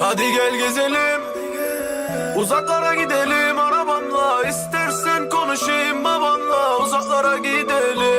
Hadi gel gezelim. Uzaklara gidelim. Arabamla İstersen konuşayım babamla. Uzaklara gidelim.